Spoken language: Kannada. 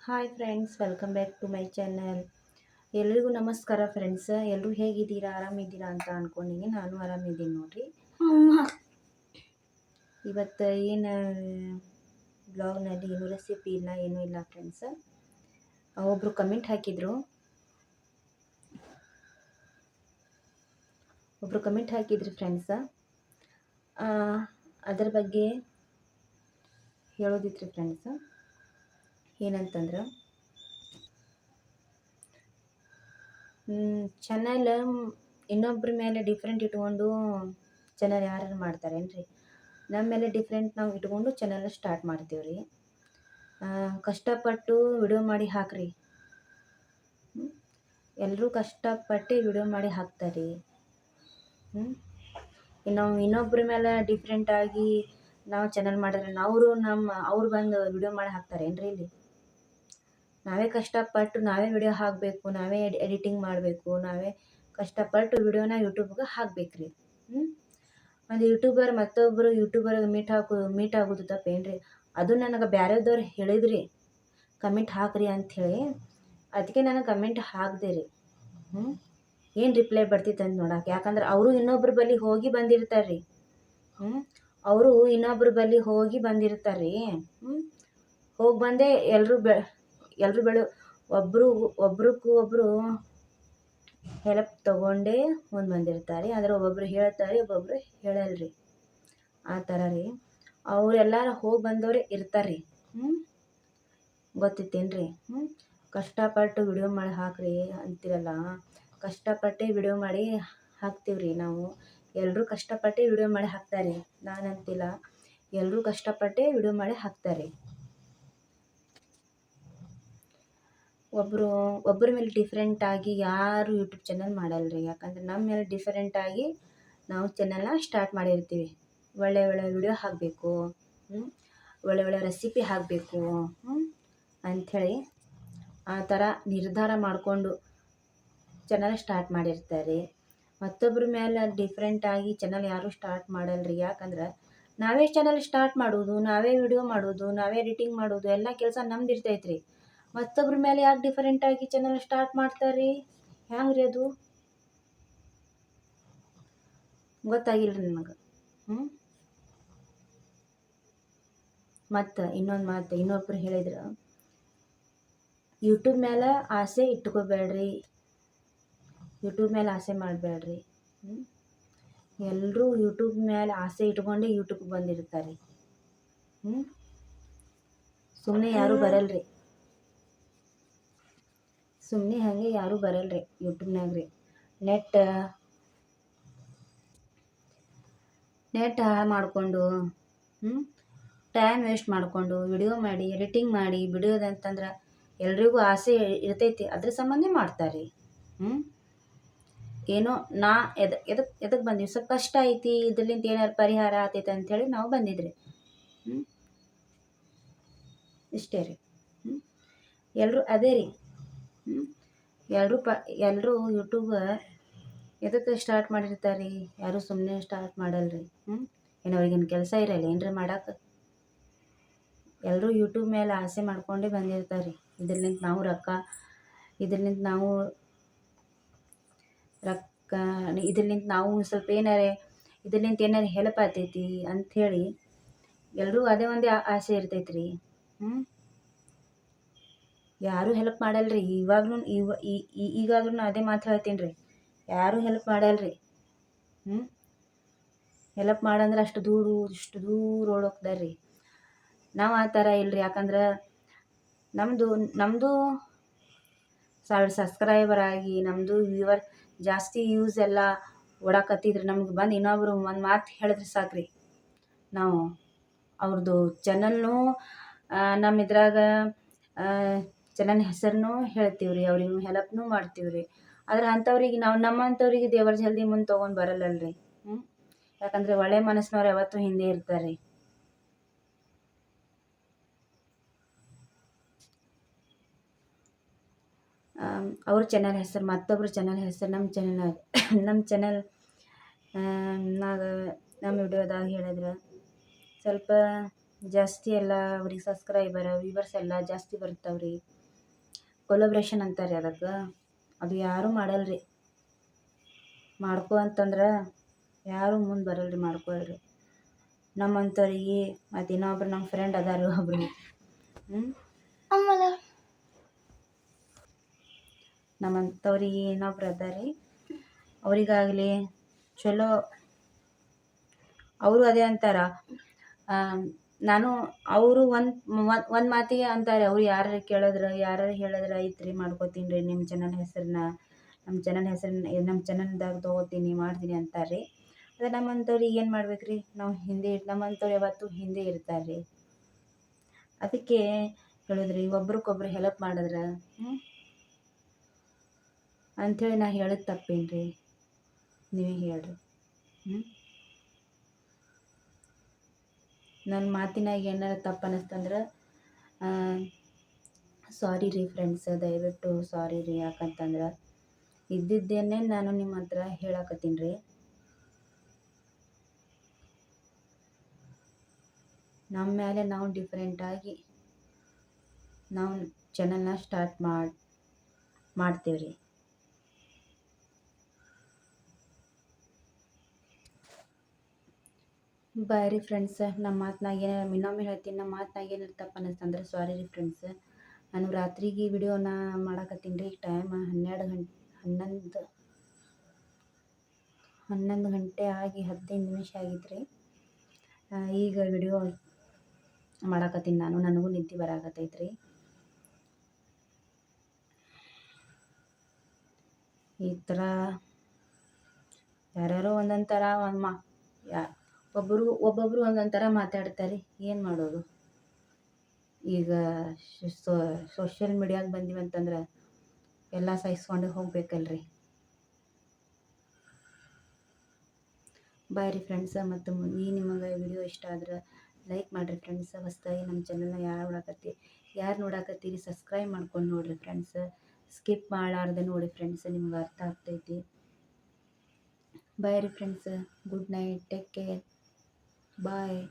Hi friends welcome back to my channel ಎಲ್ರಿಗೂ ನಮಸ್ಕಾರ ಫ್ರೆಂಡ್ಸ್ ಎಲ್ಲರೂ ಹೇಗಿದ್ದೀರಾ? ಆರಾಮಿದ್ದೀರಾ ಅಂತ ಅಂದ್ಕೊಂಡಿನಿ ನಾನು ಆರಾಮಿದ್ದೀನಿ ನೋಡಿ ಇವತ್ತು ಏನು ಬ್ಲಾಗ್ನಲ್ಲಿ ಏನು ರೆಸಿಪಿ ಇಲ್ಲ, ಏನೂ ಇಲ್ಲ ಫ್ರೆಂಡ್ಸ್ ಒಬ್ಬರು ಕಮೆಂಟ್ ಹಾಕಿದರು. ಒಬ್ಬರು ಕಮೆಂಟ್ ಹಾಕಿದ್ರು ಫ್ರೆಂಡ್ಸ ಅದರ ಬಗ್ಗೆ ಹೇಳೋದಿತ್ತು ರೀ ಫ್ರೆಂಡ್ಸ ಏನಂತಂದ್ರೆ ಚಾನಲ್ ಇನ್ನೊಬ್ರ ಮೇಲೆ ಡಿಫ್ರೆಂಟ್ ಇಟ್ಕೊಂಡು ಚಾನಲ್ ಯಾರು ಮಾಡ್ತಾರೇನು ರೀ ನಮ್ಮ ಮೇಲೆ ಡಿಫ್ರೆಂಟ್ ನಾವು ಇಟ್ಕೊಂಡು ಚಾನಲ್ ಸ್ಟಾರ್ಟ್ ಮಾಡ್ತೀವಿ ರೀ ಕಷ್ಟಪಟ್ಟು ವಿಡಿಯೋ ಮಾಡಿ ಹಾಕ್ರಿ. ಎಲ್ಲರೂ ಕಷ್ಟಪಟ್ಟು ವಿಡಿಯೋ ಮಾಡಿ ಹಾಕ್ತಾರೆ. ನಾವು ಇನ್ನೊಬ್ರ ಮೇಲೆ ಡಿಫ್ರೆಂಟಾಗಿ ನಾವು ಚಾನಲ್ ಮಾಡಿದ್ರೆ ಅವರು ನಮ್ಮ ಅವ್ರು ಬಂದು ವಿಡಿಯೋ ಮಾಡಿ ಹಾಕ್ತಾರೇನು ರೀ ಇಲ್ಲಿ? ನಾವೇ ಕಷ್ಟಪಟ್ಟು ನಾವೇ ವಿಡಿಯೋ ಹಾಕಬೇಕು, ನಾವೇ ಎಡಿ, ಎಡಿಟಿಂಗ್ ಮಾಡಬೇಕು, ನಾವೇ ಕಷ್ಟಪಟ್ಟು ವಿಡಿಯೋನ ಯೂಟ್ಯೂಬ್ಗೆ ಹಾಕಬೇಕ್ರಿ. ಹ್ಞೂ ಒಂದು ಯೂಟ್ಯೂಬರ್ ಮತ್ತೊಬ್ಬರು ಯೂಟ್ಯೂಬರ್ಗೆ ಮೀಟ್ ಹಾಕು, ಮೀಟ್ ಆಗೋದು ತಪ್ಪೇನು ರೀ ಅದು ನನಗೆ ಬೇರೆದವ್ರು ಹೇಳಿದ್ರಿ, ಕಮೆಂಟ್ ಹಾಕ್ರಿ ಅಂಥೇಳಿ ಅದಕ್ಕೆ ನಾನು ಕಮೆಂಟ್ ಹಾಕಿದೆ ರೀ. ಹ್ಞೂ ಏನು ರಿಪ್ಲೈ ಬರ್ತಿತ್ತು ಅಂತ ನೋಡಕ್ಕೆ ಯಾಕಂದ್ರೆ ಅವರು ಇನ್ನೊಬ್ಬರ ಬಳಿ ಹೋಗಿ ಬಂದಿರ್ತಾರೆ ರೀ ಹ್ಞೂ ಅವರು ಇನ್ನೊಬ್ಬರ ಬಳಿ ಹೋಗಿ ಬಂದಿರ್ತಾರೆ ರೀ ಹ್ಞೂ ಹೋಗಿ ಬಂದೇ ಎಲ್ಲರೂ ಬೆ ಎಲ್ಲರೂ ಬೆಳೆ ಒಬ್ಬರು ಒಬ್ರಿಗೂ ಒಬ್ಬರು ಹೆಲ್ಪ್ ತಗೊಂಡೇ ಮುಂದೆ ಬಂದಿರ್ತಾರೆ. ಆದರೆ ಒಬ್ಬೊಬ್ರು ಹೇಳ್ತಾರೆ, ಒಬ್ಬೊಬ್ರು ಹೇಳಲ್ರಿ. ಆ ಥರ ರೀ. ಅವರೆಲ್ಲರೂ ಹೋಗಿ ಬಂದವರೇ ಇರ್ತಾರೆ ರೀ ಹ್ಞೂ ಗೊತ್ತಿತ್ತೇನು ರೀ ಹ್ಞೂ ಕಷ್ಟಪಟ್ಟು ವಿಡಿಯೋ ಮಾಡಿ ಹಾಕ್ರಿ ಅಂತೀರಲ್ಲ. ಕಷ್ಟಪಟ್ಟೆ ವಿಡಿಯೋ ಮಾಡಿ ಹಾಕ್ತೀವಿ ರೀ ನಾವು. ಎಲ್ಲರೂ ಕಷ್ಟಪಟ್ಟೆ ವಿಡಿಯೋ ಮಾಡಿ ಹಾಕ್ತಾರೆ ನಾನು ನಾನಂತಿಲ್ಲ. ಎಲ್ಲರೂ ಕಷ್ಟಪಟ್ಟೆ ವಿಡಿಯೋ ಮಾಡಿ ಹಾಕ್ತಾರೆ ಒಬ್ಬರು ಒಬ್ಬರ ಮೇಲೆ ಡಿಫ್ರೆಂಟಾಗಿ ಯಾರು ಯೂಟ್ಯೂಬ್ ಚಾನಲ್ ಮಾಡಲ್ಲ ರೀ ಯಾಕಂದ್ರೆ ನಮ್ಮ ಮೇಲೆ ಡಿಫರೆಂಟಾಗಿ ನಾವು ಚಾನಲ್ನ ಸ್ಟಾರ್ಟ್ ಮಾಡಿರ್ತೀವಿ. ಒಳ್ಳೆ ಒಳ್ಳೆ ವಿಡಿಯೋ ಹಾಕಬೇಕು ಒಳ್ಳೆ ಒಳ್ಳೆ ರೆಸಿಪಿ ಹಾಕಬೇಕು ಅಂಥೇಳಿ ಆ ಥರ ನಿರ್ಧಾರ ಮಾಡಿಕೊಂಡು ಚಾನಲ್ ಸ್ಟಾರ್ಟ್ ಮಾಡಿರ್ತಾರೆ. ಮತ್ತೊಬ್ಬರ ಮೇಲೆ ಡಿಫ್ರೆಂಟಾಗಿ ಚಾನಲ್ ಯಾರೂ ಸ್ಟಾರ್ಟ್ ಮಾಡಲ್ರಿ? ಯಾಕಂದ್ರೆ ನಾವೇ ಚಾನಲ್ ಸ್ಟಾರ್ಟ್ ಮಾಡೋದು, ನಾವೇ ವಿಡಿಯೋ ಮಾಡೋದು, ನಾವೇ ಎಡಿಟಿಂಗ್ ಮಾಡೋದು, ಎಲ್ಲ ಕೆಲಸ ನಮ್ದು ಇರ್ತೈತೆ ರೀ ಮತ್ತೊಬ್ರ ಮೇಲೆ ಯಾಕೆ ಡಿಫರೆಂಟಾಗಿ ಚಾನಲ್ ಸ್ಟಾರ್ಟ್ ಮಾಡ್ತಾರೆ ರೀ ಅದು? ಗೊತ್ತಾಗಿಲ್ಲ ರೀ ನಿಮಗೆ. ಹ್ಞೂ ಮತ್ತು ಇನ್ನೊಂದು ಮಾತು, ಇನ್ನೊಬ್ರು ಹೇಳಿದ್ರು ಯೂಟ್ಯೂಬ್ ಮೇಲೆ ಆಸೆ ಇಟ್ಕೋಬೇಡ್ರಿ. ಯೂಟ್ಯೂಬ್ ಮೇಲೆ ಆಸೆ ಮಾಡಬೇಡ್ರಿ. ಎಲ್ಲರೂ ಯೂಟ್ಯೂಬ್ ಮೇಲೆ ಆಸೆ ಇಟ್ಕೊಂಡೇ ಯೂಟ್ಯೂಬ್ಗೆ ಬಂದಿರ್ತಾರೆ ಹ್ಞೂ ಸುಮ್ಮನೆ ಯಾರೂ ಬರಲ್ರಿ. ಸುಮ್ಮನೆ ಹಾಗೆ ಯಾರೂ ಬರಲ್ರಿ ಯೂಟ್ಯೂಬ್ನಾಗ ರೀ ನೆಟ್ ನೆಟ್ ಹಾಳು ಮಾಡಿಕೊಂಡು ಟೈಮ್ ವೇಸ್ಟ್ ಮಾಡಿಕೊಂಡು ವಿಡಿಯೋ ಮಾಡಿ ಎಡಿಟಿಂಗ್ ಮಾಡಿ ಬಿಡೋದಂತಂದ್ರೆ ಎಲ್ರಿಗೂ ಆಸೆ ಇರ್ತೈತಿ. ಅದ್ರ ಸಂಬಂಧ ಮಾಡ್ತಾರೆ ಹ್ಞೂ ಏನೋ ನಾ ಎದ ಎದಕ್ಕೆ ಎದಕ್ಕೆ ಬಂದೀವಿ? ಸ್ವಲ್ಪ ಕಷ್ಟ ಐತಿ ಇದ್ರಲಿಂದ ಏನಾರು ಪರಿಹಾರ ಆತೈತೆ ಅಂಥೇಳಿ ನಾವು ಬಂದಿದ್ರಿ. ಹ್ಞೂ ಇಷ್ಟೇ ರೀ. ಹ್ಞೂ ಎಲ್ಲರೂ ಅದೇ ರೀ. ಎಲ್ಲರೂ ಪ ಎಲ್ಲರೂ ಯೂಟ್ಯೂಬ್ ಎದಕ್ಕೆ ಸ್ಟಾರ್ಟ್ ಮಾಡಿರ್ತಾರೆ? ರೀ ಯಾರೂ ಸುಮ್ಮನೆ ಸ್ಟಾರ್ಟ್ ಮಾಡಲ್ರಿ? ಹ್ಞೂ ಏನು ಅವ್ರಿಗೇನು ಕೆಲಸ ಇರಲ್ಲ, ಏನ್ರಿ ಮಾಡಕ್ಕೆ ಎಲ್ಲರೂ ಯೂಟ್ಯೂಬ್ ಮೇಲೆ ಆಸೆ ಮಾಡ್ಕೊಂಡೇ ಬಂದಿರ್ತಾರೆ. ರೀ ಇದ್ರಲಿಂತ ನಾವು ರೊಕ್ಕ, ಇದ್ರಲಿಂತ ನಾವು ರೊಕ್ಕ, ಇದ್ರಲಿಂತ ನಾವು ಸ್ವಲ್ಪ ಏನಾರೆ, ಇದ್ರಲಿಂತ ಏನಾರು ಹೆಲ್ಪ್ ಆಗ್ತೈತಿ ಅಂಥೇಳಿ ಎಲ್ಲರೂ ಅದೇ ಒಂದೇ ಆಸೆ ಇರ್ತೈತೆ ರೀ ಹ್ಞೂ ಯಾರೂ ಹೆಲ್ಪ್ ಮಾಡಲ್ಲ ರೀ ಇವಾಗ್ಲೂ ಇವ ಈಗಾದ್ರೂ ಅದೇ ಮಾತು ಹೇಳ್ತೀನಿ ರೀ ಯಾರೂ ಹೆಲ್ಪ್ ಮಾಡಲ್ರಿ. ರೀ ಹ್ಞೂ ಹೆಲ್ಪ್ ಮಾಡಂದ್ರೆ ಅಷ್ಟು ದೂರ, ಇಷ್ಟು ದೂರ ಓಡೋಗ್ತಾರ್ರಿ ನಾವು ಆ ಥರ ಇಲ್ರಿ. ಯಾಕಂದ್ರೆ ನಮ್ಮದು ನಮ್ಮದು ಸಾವಿರ ಸಬ್ಸ್ಕ್ರೈಬರ್ ಆಗಿ ನಮ್ಮದು ವ್ಯೂವರ್ ಜಾಸ್ತಿ ಯೂಸ್ ಎಲ್ಲ ಓಡಾಕತ್ತಿದ್ರೆ ನಮ್ಗೆ ಬಂದು ಇನ್ನೊಬ್ರು ಒಂದು ಮಾತು ಹೇಳಿದ್ರೆ ಸಾಕ್ರಿ. ರೀ ನಾವು ಅವ್ರದ್ದು ಚಾನಲ್ನು ನಮ್ಮ ಇದ್ರಾಗ ಚಾನಲ್ ಹೆಸರನ್ನೂ ಹೇಳ್ತೀವಿ ರೀ ಅವ್ರಿಗೆ ಹೆಲ್ಪ್ನೂ ಮಾಡ್ತೀವಿ ರೀ ಆದ್ರೆ ಅಂಥವ್ರಿಗೆ ನಾವು ನಮ್ಮಂಥವ್ರಿಗೆ ದೇವರ ಜಲ್ದಿ ಮುಂದೆ ತೊಗೊಂಡು ಬರಲ್ಲಲ್ಲ ರೀ ಹ್ಞೂ ಯಾಕಂದರೆ ಒಳ್ಳೆ ಮನಸ್ಸಿನವ್ರು ಯಾವತ್ತೂ ಹಿಂದೆ ಇರ್ತಾರೆ ರೀ ಅವ್ರ ಚಾನಲ್ ಹೆಸರು, ಮತ್ತೊಬ್ರ ಚಾನಲ್ ಹೆಸರು ನಮ್ಮ ಚಾನಲ್ ನಮ್ಮ ಚಾನಲ್ ನಾಗ ನಮ್ಮ ವಿಡಿಯೋದಾಗ ಹೇಳಿದ್ರೆ, ಸ್ವಲ್ಪ ಜಾಸ್ತಿ ಎಲ್ಲ ಅವ್ರಿಗೆ ಸಬ್ಸ್ಕ್ರೈಬರ್ ವ್ಯೂವರ್ಸ್ ಎಲ್ಲ ಜಾಸ್ತಿ ಬರ್ತಾವ್ರಿ. ಕೊಲಬ್ರೇಷನ್ ಅಂತಾರೆ ಅದಕ್ಕೆ. ಅದು ಯಾರೂ ಮಾಡಲ್ರಿ? ಮಾಡ್ಕೊ ಅಂತಂದ್ರೆ ಯಾರೂ ಮುಂದೆ ಬರಲ್ರಿ ಮಾಡ್ಕೊಳ್ರಿ. ನಮ್ಮಂಥವ್ರಿಗೆ ಮತ್ತು ಇನ್ನೊಬ್ರು ನಮ್ಮ ಫ್ರೆಂಡ್ ಅದಾರ ಒಬ್ರು. ಹ್ಞೂ ನಮ್ಮಂಥವ್ರಿಗೆ ಇನ್ನೊಬ್ರು ಅದಾರಿ. ಅವರಿಗಾಗಲಿ ಚಲೋ. ಅವರು ಅದೇ ಅಂತಾರ. ನಾನು ಅವರು ಒಂದು ಒಂದು ಮಾತಿಗೆ ಅಂತಾರೆ, ಅವ್ರು ಯಾರು ಕೇಳಿದ್ರೆ ಯಾರು ಹೇಳಿದ್ರೆ ಐತ್ರಿ ಮಾಡ್ಕೋತೀನಿ ರೀ ನಿಮ್ಮ ಚಾನಲ್ ಹೆಸರನ್ನ ನಮ್ಮ ಚಾನಲ್ ಹೆಸರನ್ನ ನಮ್ಮ ಚಾನಲ್ದಾಗ ತೊಗೋತೀನಿ, ಮಾಡ್ತೀನಿ ಅಂತಾರೆ ರೀ ಅದೇ ನಮ್ಮಂಥವ್ರಿಗೆ ಏನು ಮಾಡ್ಬೇಕು ರೀ ನಾವು ಹಿಂದೆ ನಮ್ಮಂಥವ್ರು ಯಾವತ್ತೂ ಹಿಂದೆ ಇರ್ತಾರೆ ರೀ ಅದಕ್ಕೆ ಹೇಳಿದ್ರಿ ಒಬ್ರಿಗೊಬ್ರು ಹೆಲ್ಪ್ ಮಾಡಿದ್ರೆ ಅಂಥೇಳಿ ನಾ ಹೇಳೋದು ತಪ್ಪೇನು ರೀ ನೀವೇ ಹೇಳಿರಿ ಹ್ಞೂ ನನ್ನ ಮಾತಿನಾಗ ಏನಾರ ತಪ್ಪು ಅನ್ನಿಸ್ತಂದ್ರೆ ಸಾರಿ ರೀ ಫ್ರೆಂಡ್ಸ್ ದಯವಿಟ್ಟು ಸಾರಿ ರೀ. ಯಾಕಂತಂದ್ರೆ, ಇದ್ದಿದ್ದೇನೆ ನಾನು ನಿಮ್ಮ ಹತ್ರ ಹೇಳಕತ್ತೀನಿ ರೀ. ನಮ್ಮ ಮೇಲೆ ನಾವು ಡಿಫ್ರೆಂಟಾಗಿ ನಾವು ಚಾನಲ್ನ ಸ್ಟಾರ್ಟ್ ಮಾಡಿ ಮಾಡ್ತೀವಿ ರೀ ಬಾಯ್ ಫ್ರೆಂಡ್ಸ್ ನಮ್ಮ ಮಾತನಾಗ ಏನು ಇನ್ನೊಮ್ಮೆ ಹೇಳ್ತೀನಿ. ನಮ್ಮ ಮಾತನಾಗ ಏನಿರ್ತಪ್ಪ ತಪ್ಪು ಅನ್ನಿಸ್ತಂದ್ರೆ ಸಾರಿ ರೀ ಫ್ರೆಂಡ್ಸ್ ನಾನು ರಾತ್ರಿಗೆ ವಿಡಿಯೋನ ಮಾಡಾಕತ್ತೀನಿ ರೀ ಟೈಮ್ ಹನ್ನೆರಡು ಗಂಟೆ ಹನ್ನೊಂದು ಹನ್ನೊಂದು ಗಂಟೆ ಆಗಿ ಹದಿನೈದು ನಿಮಿಷ ಆಗಿತ್ತು ರೀ. ಈಗ ವಿಡಿಯೋ ಮಾಡಾಕತ್ತೀನಿ ನಾನು. ನನಗೂ ನಿದ್ದೆ ಬರಾಕತ್ತೈತೆ ರೀ. ಈ ಥರ ಯಾರ್ಯಾರೋ ಒಂದೊಂದು ಥರ ಒಂದು ಮಾ ಯಾ ಒಬ್ಬರು ಒಬ್ಬೊಬ್ಬರು ಒಂದೊಂದು ಥರ ಮಾತಾಡ್ತಾರೆ. ಏನು ಮಾಡೋದು? ಈಗ ಸೋಷಿಯಲ್ ಮೀಡಿಯಾಗೆ ಬಂದೀವಿ ಅಂತಂದ್ರೆ ಎಲ್ಲ ಸಹಿಸ್ಕೊಂಡು ಹೋಗ್ಬೇಕಲ್ರಿ. ಬಾಯ್ ರೀ ಫ್ರೆಂಡ್ಸ ಮತ್ತು ಈ ನಿಮಗೆ ವಿಡಿಯೋ ಇಷ್ಟ ಆದ್ರೆ ಲೈಕ್ ಮಾಡಿರಿ ಫ್ರೆಂಡ್ಸ್ ಹೊಸ್ದಾಗಿ ನಮ್ಮ ಚಾನಲ್ನ ಯಾರು ನೋಡಾಕತ್ತಿ, ಯಾರು ನೋಡಾಕತ್ತೀರಿ ಸಬ್ಸ್ಕ್ರೈಬ್ ಮಾಡ್ಕೊಂಡು ನೋಡಿರಿ ಫ್ರೆಂಡ್ಸ್ ಸ್ಕಿಪ್ ಮಾಡಾರ್ದೆ ನೋಡಿ ಫ್ರೆಂಡ್ಸ್ ನಿಮ್ಗೆ ಅರ್ಥ ಆಗ್ತೈತಿ. ಬಾಯ್ ರೀ friends good night take care Bye.